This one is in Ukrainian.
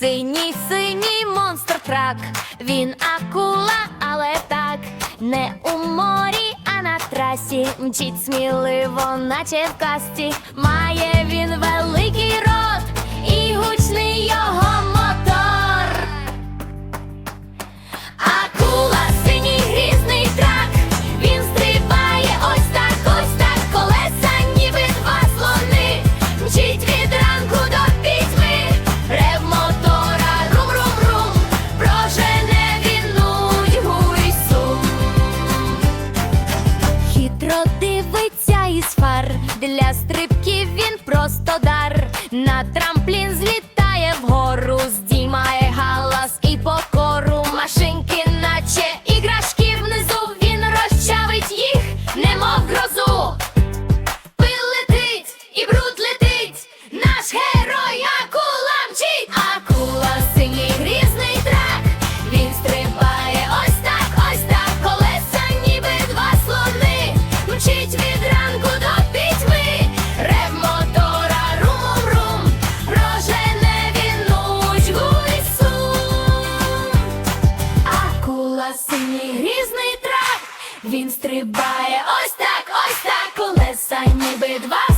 Синій, синій монстр-фрак, він акула, але так не у морі, а на трасі. Мчить сміливо, наче в касті має. Для стрибків він просто дар на трамплін зліт. грізний трак, він стрибає ось так, ось так, колеса, ніби два.